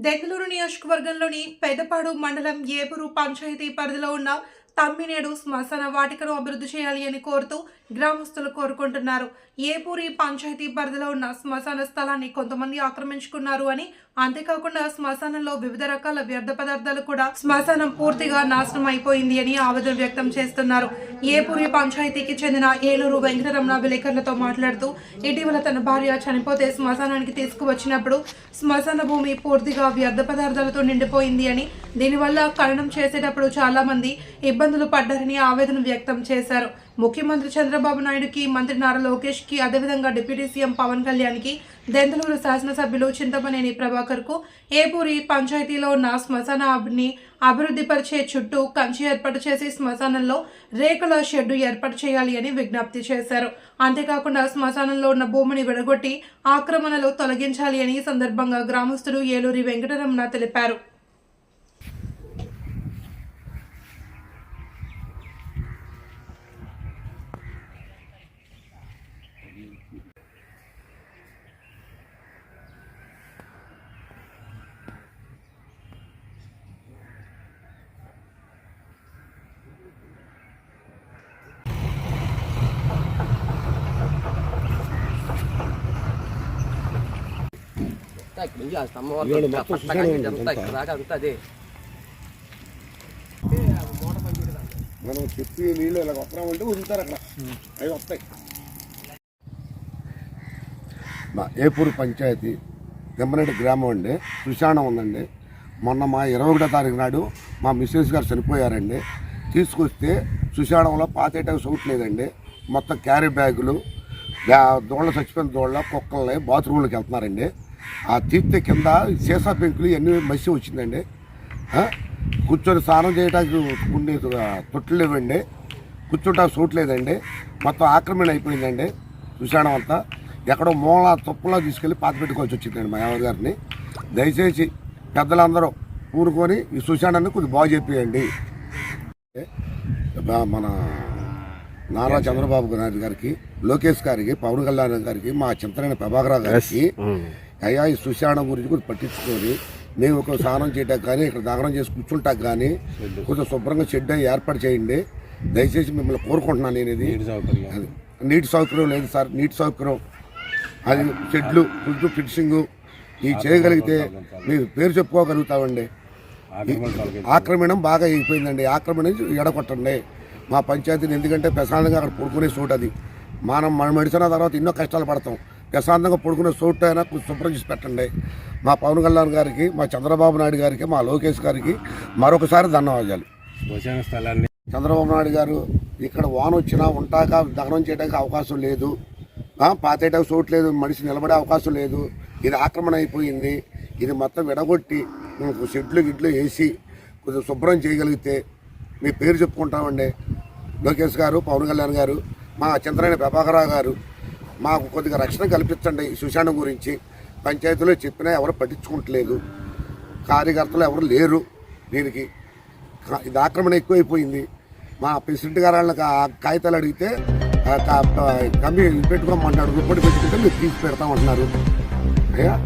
బెంగళూరు నియోజకవర్గంలోని పెదపాడు మండలం ఏపూరు పంచాయతీ పరిధిలో ఉన్న తమ్మినేడు శ్మశాన వాటికను అభివృద్ధి చేయాలి అని కోరుతూ గ్రామస్తులు కోరుకుంటున్నారు. ఏపూరి పంచాయతీ పరిధిలో ఉన్న శ్మశాన స్థలాన్ని కొంతమంది ఆక్రమించుకున్నారు అని అంతేకాకుండా శ్మశానంలో వివిధ రకాల వ్యర్థ పదార్థాలు కూడా శ్మశానం పూర్తిగా నాశనం అయిపోయింది అని ఆవేదన వ్యక్తం చేస్తున్నారు. ఏపూరి పంచాయతీకి చెందిన ఏలూరు వెంకటరమణ విలేకరులతో మాట్లాడుతూ ఇటీవల తన భార్య చనిపోతే శ్మశానానికి తీసుకువచ్చినప్పుడు శ్మశాన భూమి పూర్తిగా వ్యర్థ పదార్థాలతో నిండిపోయింది అని దీనివల్ల ఖననం చేసేటప్పుడు చాలా మంది ఇబ్బందులు పడ్డారని ఆవేదన వ్యక్తం చేశారు. ముఖ్యమంత్రి చంద్రబాబు నాయుడుకి మంత్రి నారా లోకేష్కి అదేవిధంగా డిప్యూటీ సీఎం పవన్ కళ్యాణ్కి దెంతలూరు శాసనసభ్యులు చింతమనేని ప్రభాకర్కు ఏపూరి పంచాయతీలో ఉన్న శ్మశానాన్ని అభివృద్ధిపరిచే చుట్టూ కంచి ఏర్పాటు చేసి శ్మశానంలో రేకుల షెడ్డు ఏర్పాటు చేయాలి అని విజ్ఞప్తి చేశారు. అంతేకాకుండా శ్మశానంలో ఉన్న భూమిని విడగొట్టి ఆక్రమణలు తొలగించాలి అని సందర్భంగా గ్రామస్తులు ఏలూరి వెంకటరమణ తెలిపారు. ఇక్కడ నుంచి ఆ స్తంభం వరకు ఇవాళ ఇంకా మొత్తం పచ్చగా చూసానే ఇదంతా ఉంటుంది ఇక్కడ దాకా అంతా అదే. మనం చెప్పి నీళ్ళు ఇలా వస్తున్నామంటే వదులుతారు అక్కడ. అవి వస్తాయి. ఏపూరు పంచాయతీ తెమ్మనటి గ్రామం అండి. సుశానం ఉందండి. మొన్న మా ఇరవై ఒకటో తారీఖు నాడు మా మిస్సెస్ గారు చనిపోయారండి. తీసుకొస్తే సుశానంలో పాతేటకు చూడలేదండి మొత్తం క్యారీ బ్యాగులు బ్యా- దోళ్ళ చచ్చిపోయిన దోళ్ళ కుక్కల్ని బాత్రూంలోకి వెళ్తున్నారండి. ఆ తీర్తే కింద సీసా పెంకులు ఇవన్నీ మసి వచ్చిందండి. కూర్చొని స్నానం చేయడానికి ఉండే తొట్లు లేవండి. కూర్చుంటా చూడలేదండి లేదండి. మొత్తం ఆక్రమణ అయిపోయిందండి. సుశానం అంతా. ఎక్కడో మూల తుప్పలో తీసుకెళ్ళి పాత పెట్టుకోవాల్సి వచ్చిందండి మా ఎవరి గారిని. దయచేసి పెద్దలందరూ ఊరుకొని ఈ సుశానాన్ని కొద్దిగా బాగు చెప్పేయండి మన నారా చంద్రబాబు నాయుడు గారికి లోకేష్ గారికి పవన్ కళ్యాణ్ గారికి మా చింతనైన ప్రభాకర్ గారికి అయ్యా ఈ సుశానం గురించి కొంచెం పట్టించుకొని మేము ఒక స్నానం చేయటానికి కానీ ఇక్కడ దహనం చేసి కూర్చుంటాకు కానీ కొంచెం శుభ్రంగా షెడ్ ఏర్పాటు చేయండి. దయచేసి మిమ్మల్ని కోరుకుంటున్నాను నేను ఇది నీటి సౌకర్యం లేదు సార్. నీటి సౌకర్యం అది షెడ్లు ఫుడ్ ఫిక్సింగ్ ఇవి చేయగలిగితే మీరు పేరు చెప్పుకోగలుగుతామండి. ఆక్రమణం బాగా అయిపోయిందండి. ఆక్రమణ ఎడగొట్టండి. మా పంచాయతీని ఎందుకంటే ప్రశాంతంగా అక్కడ పడుకునే చోటు అది. మనం మనం మడిసిన తర్వాత ఎన్నో కష్టాలు పడతాం. ప్రశాంతంగా పడుకునే చోటు అయినా కొంచెం శుభ్రం చేసి పెట్టండి. మా పవన్ కళ్యాణ్ గారికి మా చంద్రబాబు నాయుడు గారికి మా లోకేష్ గారికి మరొకసారి ధన్యవాదాలు. చంద్రబాబు నాయుడు గారు ఇక్కడ వాన వచ్చినా ఉంటాక దహనం చేయడానికి అవకాశం లేదు. ఆ, పాతేయడానికి చోటు లేదు మనిషి నిలబడే అవకాశం లేదు. ఇది ఆక్రమణ అయిపోయింది. ఇది మొత్తం విడగొట్టి షెడ్లు గిడ్లు వేసి కొంచెం శుభ్రం చేయగలిగితే మీ పేరు చెప్పుకుంటామండి. లోకేష్ గారు పవన్ కళ్యాణ్ గారు మా చంద్రాయణ ప్రభాకరరావు గారు మాకు కొద్దిగా రక్షణ కల్పించండి ఈ సుశానం గురించి. పంచాయతీలో చెప్పినా ఎవరు పట్టించుకుంటలేదు. కార్యకర్తలు ఎవరు లేరు. దీనికి ఇది ఆక్రమణ ఎక్కువైపోయింది. మా ప్రెసిడెంట్ గారు వాళ్ళకి కాగితాలు అడిగితే కమ్మి పెట్టుకోమంటారు రుప్పటి పెట్టుకుంటే మీరు తీసి పెడతామంటున్నారు. అయ్యా?